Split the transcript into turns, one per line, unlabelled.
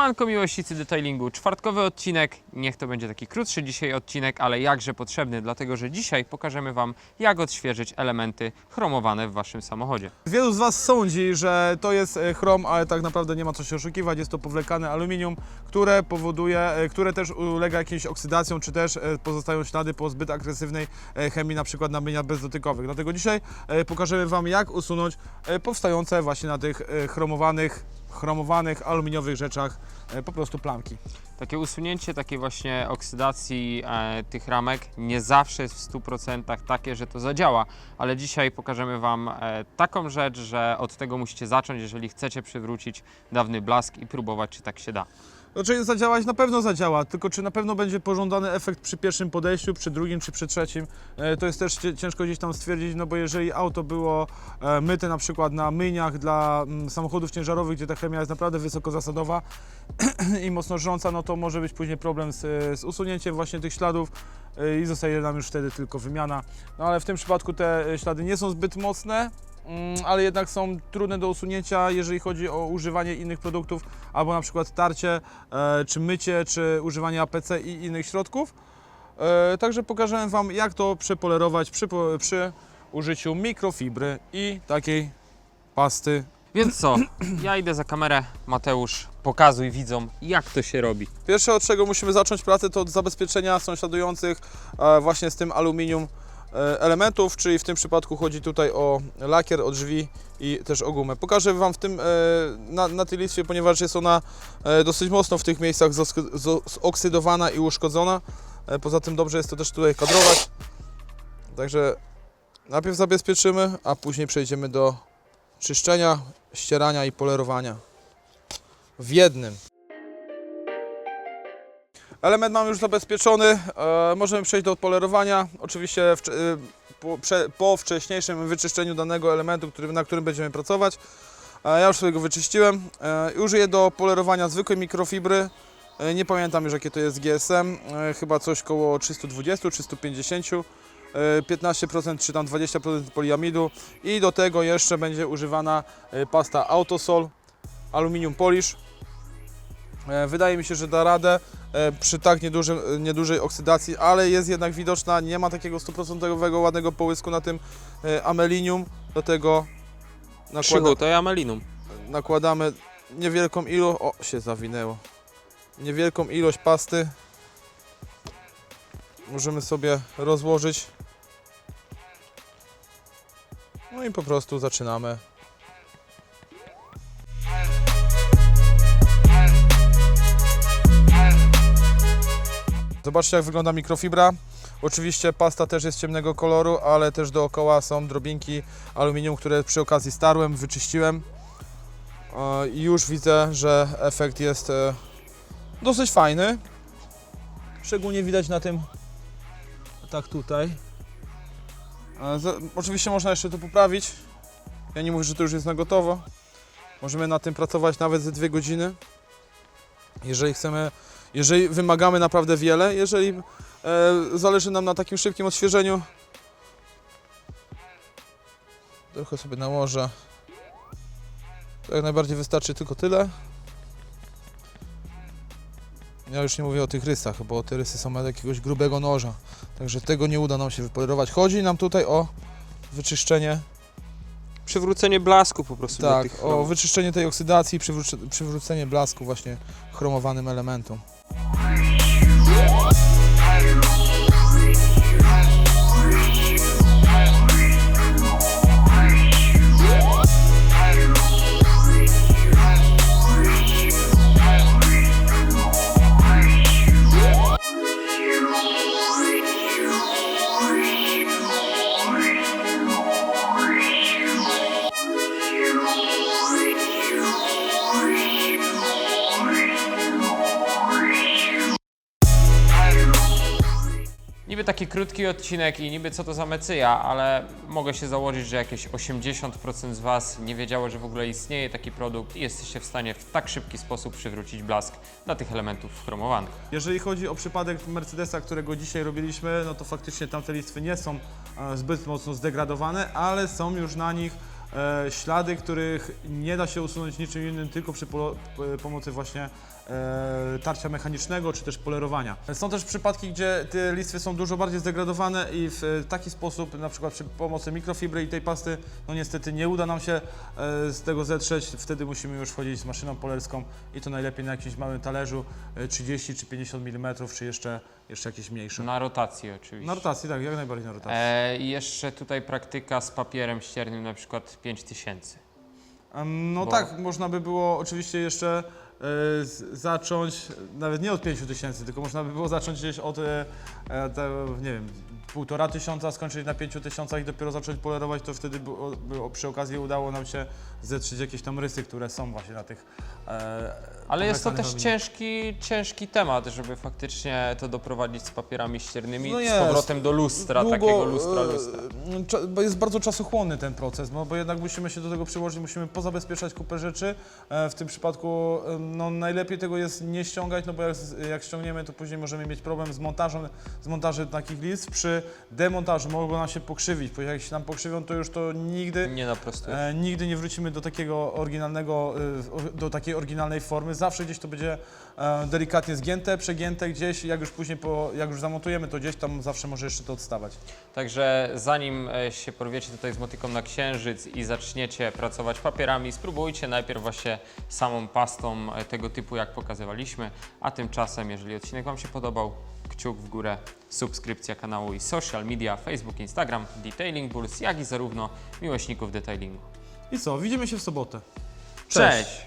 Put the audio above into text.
Siemanko miłośnicy detailingu, czwartkowy odcinek, niech to będzie taki krótszy dzisiaj odcinek, ale jakże potrzebny, dlatego że dzisiaj pokażemy Wam jak odświeżyć elementy chromowane w Waszym samochodzie.
Wielu z Was sądzi, że to jest e, chrom, ale tak naprawdę nie ma co się oszukiwać. Jest to powlekane aluminium, które powoduje, e, które też ulega jakiejś oksydacjom, czy też e, pozostają ślady po zbyt agresywnej chemii, na przykład na myniach bezdotykowych. Dlatego dzisiaj pokażemy Wam, jak usunąć powstające właśnie na tych chromowanych, chromowanych aluminiowych rzeczach e, po prostu plamki.
Takie usunięcie takiej właśnie oksydacji e, tych ramek nie zawsze jest w 100% takie, że to zadziała, ale dzisiaj pokażemy Wam e, taką rzecz, że od tego musicie zacząć, jeżeli chcecie przywrócić dawny blask i próbować, czy tak się da.
No, czy zadziałać? Na pewno zadziała, tylko czy na pewno będzie pożądany efekt przy pierwszym podejściu, przy drugim czy przy trzecim, e, to jest też ciężko gdzieś tam stwierdzić, no bo jeżeli auto było e, myte na przykład na myniach dla mm, samochodów ciężarowych, gdzie ta chemia jest naprawdę wysokozasadowa i mocno żrąca, no to może być później problem z, z usunięciem właśnie tych śladów e, i zostaje nam już wtedy tylko wymiana. No ale w tym przypadku te ślady nie są zbyt mocne, ale jednak są trudne do usunięcia, jeżeli chodzi o używanie innych produktów, albo na przykład tarcie, e, czy mycie, czy używanie APC i innych środków. E, Także pokażę Wam, jak to przepolerować przy, przy użyciu mikrofibry i takiej pasty.
Więc co, ja idę za kamerę, Mateusz, pokazuj widzom, jak to się robi.
Pierwsze, od czego musimy zacząć pracę, to od zabezpieczenia sąsiadujących e, właśnie z tym aluminium elementów, czyli w tym przypadku chodzi tutaj o lakier, o drzwi i też o gumę. Pokażę Wam w tym, e, na, na tej listwie, ponieważ jest ona e, dosyć mocno w tych miejscach zoksydowana i uszkodzona. E, Poza tym dobrze jest to też tutaj kadrować. Także najpierw zabezpieczymy, a później przejdziemy do czyszczenia, ścierania i polerowania w jednym. Element mam już zabezpieczony, e, możemy przejść do polerowania. Oczywiście e, po, wcześniejszym wyczyszczeniu danego elementu, na którym będziemy pracować. E, ja już sobie go wyczyściłem. Użyję do polerowania zwykłej mikrofibry. Nie pamiętam już jakie to jest GSM, chyba coś koło 320, 350. e, 15% czy tam 20% poliamidu i do tego jeszcze będzie używana pasta Autosol Aluminium Polish. Wydaje mi się, że da radę przy tak niedużym, niedużej oksydacji, ale jest jednak widoczna, nie ma takiego 100% ładnego połysku na tym e, amelinium, do tego nakłada,
Krzychu, to ja melinum.
nakładamy niewielką ilość, o się zawinęło, niewielką ilość pasty, możemy sobie rozłożyć, no i po prostu zaczynamy Zobaczcie jak wygląda mikrofibra. Oczywiście pasta też jest ciemnego koloru, ale też dookoła są drobinki aluminium, które przy okazji starłem, wyczyściłem. E, I już widzę, że efekt jest e, dosyć fajny. Szczególnie widać na tym, tak tutaj. E, Oczywiście można jeszcze to poprawić. Ja nie mówię, że to już jest na gotowo. Możemy na tym pracować nawet ze dwie godziny. Jeżeli chcemy jeżeli wymagamy naprawdę wiele, jeżeli e, zależy nam na takim szybkim odświeżeniu, trochę sobie nałożę. To jak najbardziej wystarczy tylko tyle. Ja już nie mówię o tych rysach, bo te rysy są od jakiegoś grubego noża, także tego nie uda nam się wypolerować. Chodzi nam tutaj o wyczyszczenie,
Przywrócenie blasku po prostu
tak, o wyczyszczenie tej oksydacji przywrócenie blasku właśnie chromowanym elementom.
Niby taki krótki odcinek i niby co to za mecyja, ale mogę się założyć, że jakieś 80% z Was nie wiedziało, że w ogóle istnieje taki produkt i jesteście w stanie w tak szybki sposób przywrócić blask dla tych elementów chromowanych.
Jeżeli chodzi o przypadek Mercedesa, którego dzisiaj robiliśmy, no to faktycznie tamte listwy nie są e, zbyt mocno zdegradowane, ale są już na nich e, ślady, których nie da się usunąć niczym innym, tylko przy pomocy właśnie tarcia mechanicznego czy też polerowania. Są też przypadki, gdzie te listwy są dużo bardziej zdegradowane i w e, taki sposób, na przykład przy pomocy mikrofibry i tej pasty, no niestety nie uda nam się e, z tego zetrzeć, wtedy musimy już wchodzić z maszyną polerską i to najlepiej na jakimś małym talerzu e, 30 czy 50 mm, czy jeszcze, jeszcze jakieś mniejsze.
Na rotację oczywiście.
Na rotacji, tak, jak najbardziej na rotacji.
E, I jeszcze tutaj praktyka z papierem ściernym, na przykład 5000.
Em, No
Bo-
tak, można by było oczywiście jeszcze e, zacząć, nawet nie od 5 tysięcy, tylko można by było zacząć gdzieś od, e, e, nie wiem, półtora tysiąca, skończyć na 5 tysiącach i dopiero zacząć polerować, to wtedy by, by, przy okazji udało nam się zetrzeć jakieś tam rysy, które są właśnie na tych e,
Ale jest to też ciężki, ciężki temat, żeby faktycznie to doprowadzić z papierami ściernymi
No
z powrotem do lustra, takiego lustra, lustra.
e, Bo jest bardzo czasochłonny ten proces, no, bo jednak musimy się do tego przyłożyć, musimy pozabezpieczać kupę rzeczy. E, W tym przypadku no, najlepiej tego jest nie ściągać, no bo jak, jak ściągniemy, to później możemy mieć problem z montażem, z montażem takich list. Przy demontażu mogą nam się pokrzywić, bo jak się nam pokrzywią, to już to nigdy
Nie naprostuję.
E, nigdy nie wrócimy do takiego oryginalnego, e, do takiej oryginalnej formy. Zawsze gdzieś to będzie e, delikatnie zgięte, przegięte gdzieś, jak już później, po, jak już zamontujemy, to gdzieś tam zawsze może jeszcze to odstawać.
Także zanim e, się porwiecie tutaj z motyką na księżyc i zaczniecie pracować papierami, spróbujcie najpierw właśnie samą pastą e, tego typu, jak pokazywaliśmy. A tymczasem, jeżeli odcinek Wam się podobał, kciuk w górę, subskrypcja kanału i social media, Facebook, Instagram, Detailing Bulls, jak i zarówno miłośników detailingu.
I co, widzimy się w sobotę. Cześć.
Cześć.